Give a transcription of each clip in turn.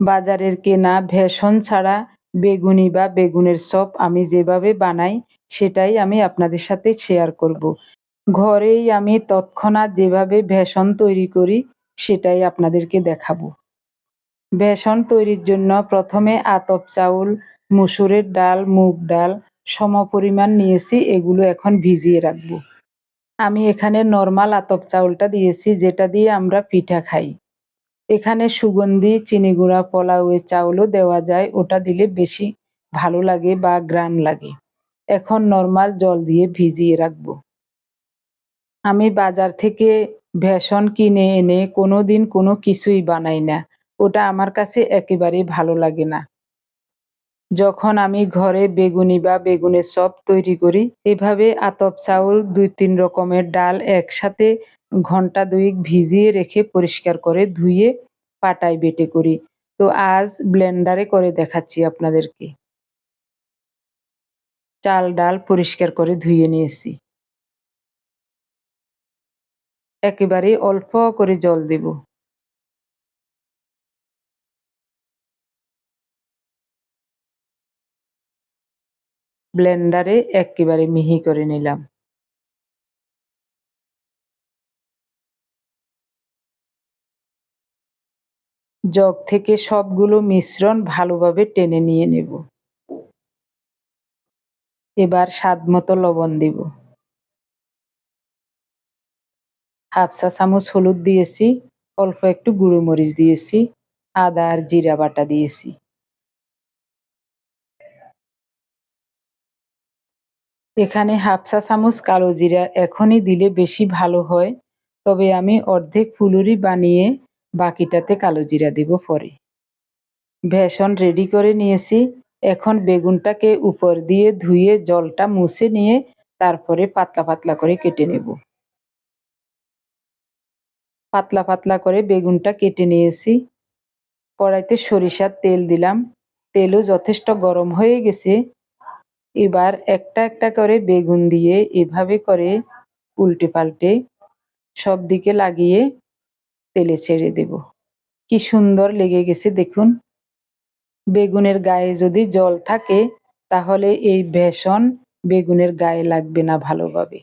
বাজারের কেনা ভেষণ ছাড়া বেগুনি বা বেগুনের চপ আমি যেভাবে বানাই, সেটাই আমি আপনাদের সাথে শেয়ার করব। ঘরেই আমি তৎক্ষণাৎ যেভাবে ভেষণ তৈরি করি, সেটাই আপনাদেরকে দেখাবো। বেসন তৈরির জন্য প্রথমে আতপ চাউল, মুসুরের ডাল, মুগ ডাল সম পরিমাণ নিয়েছি, এগুলো এখন ভিজিয়ে রাখব। আমি এখানে নর্মাল আতপ চাউলটা দিয়েছি, যেটা দিয়ে আমরা পিঠা খাই। এখানে সুগন্ধি, চিনি গুঁড়া পোলাওয়ের চাউলও দেওয়া যায়। ওটা দিলে বেশি ভালো লাগে বা গ্রান লাগে। এখন নর্মাল জল দিয়ে ভিজিয়ে রাখব। আমি বাজার থেকে ভেষণ কিনে এনে কোনো দিন কোনো কিছুই বানাই না। ওটা আমার কাছে একেবারেই ভালো লাগে না। যখন আমি ঘরে বেগুনি বা বেগুনের চপ তৈরি করি, এভাবে আতপ চাউল দুই তিন রকমের ডাল একসাথে ঘণ্টা দুই ভিজিয়ে রেখে পরিষ্কার করে ধুয়ে পাটায় বেটে করি। তো আজ ব্লেন্ডারে করে দেখাচ্ছি আপনাদেরকে। চাল ডাল পরিষ্কার করে ধুয়ে নিয়েছি। একেবারে অল্প করে জল দেব। ব্লেন্ডারে একেবারে মিহি করে নিলাম। জগ থেকে সবগুলো মিশ্রণ ভালোভাবে টেনে নিয়ে নেব। এবার স্বাদ মতো লবণ দিব। হাফ চা চামচ হলুদ দিয়েছি, অল্প একটু গুঁড়ো মরিচ দিয়েছি, আদা আর জিরা বাটা দিয়েছি। এখানে হাফ চা চামচ কালো জিরা এখনই দিলে বেশি ভালো হয়, তবে আমি অর্ধেক ফুলুরি বানিয়ে বাকিটাতে কালো জিরা দেব পরে। ভেষণ রেডি করে নিয়েছি। এখন বেগুনটাকে উপর দিয়ে ধুয়ে জলটা মুছে নিয়ে তারপরে পাতলা পাতলা করে কেটে নেব। পাতলা পাতলা করে বেগুনটা কেটে নিয়েছি। কড়াইতে সরিষার তেল দিলাম। তেলও যথেষ্ট গরম হয়ে গেছে। এবার একটা একটা করে বেগুন দিয়ে এভাবে করে উল্টে পাল্টে সব দিকে লাগিয়ে তেলে ছেড়ে দেব। কি সুন্দর লেগে গেছে দেখুন। বেগুনের গায়ে যদি জল থাকে, তাহলে এই বেসন বেগুনের গায়ে লাগবে না ভালোভাবে।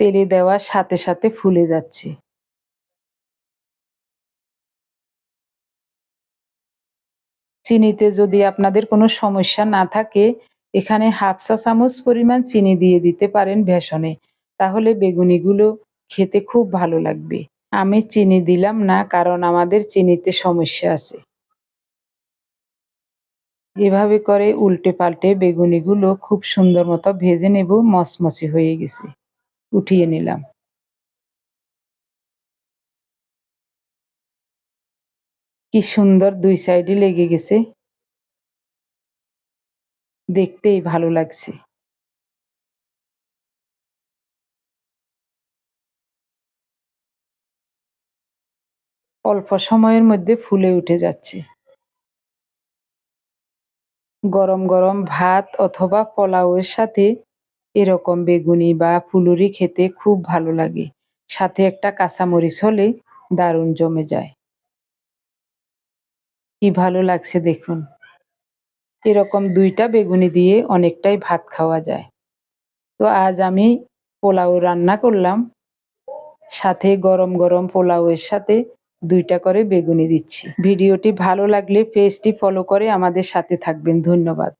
তেলে দেওয়ার সাথে সাথে ফুলে যাচ্ছে। চিনিতে যদি আপনাদের কোনো সমস্যা না থাকে এখানে হাফ চা চামচ পরিমাণ চিনি দিয়ে দিতে পারেন ভেষণে তাহলে বেগুনিগুলো খেতে খুব ভালো লাগবে। আমি চিনি দিলাম না, কারণ আমাদের চিনিতে সমস্যা আছে। এভাবে করে উল্টে পাল্টে বেগুনিগুলো খুব সুন্দর মতো ভেজে নেব, মচমচে হয়ে গেছে। উঠিয়ে নিলাম। কি সুন্দর দুই সাইডে লেগে গেছে। দেখতেই ভালো লাগছে। অল্প সময়ের মধ্যে ফুলে উঠে যাচ্ছে। গরম গরম ভাত অথবা পোলাওয়ের সাথে এরকম বেগুনি বা ফুলুরি খেতে খুব ভালো লাগে। সাথে একটা কাঁচামরিচ হলে দারুণ জমে যায়। কি ভালো লাগছে দেখুন। এরকম দুইটা বেগুনি দিয়ে অনেকটাই ভাত খাওয়া যায়। তো আজ আমি পোলাও রান্না করলাম। সাথে গরম গরম পোলাওয়ের সাথে দুইটা করে বেগুনি দিচ্ছি। ভিডিওটি ভালো লাগলে পেজটি ফলো করে আমাদের সাথে থাকবেন। ধন্যবাদ।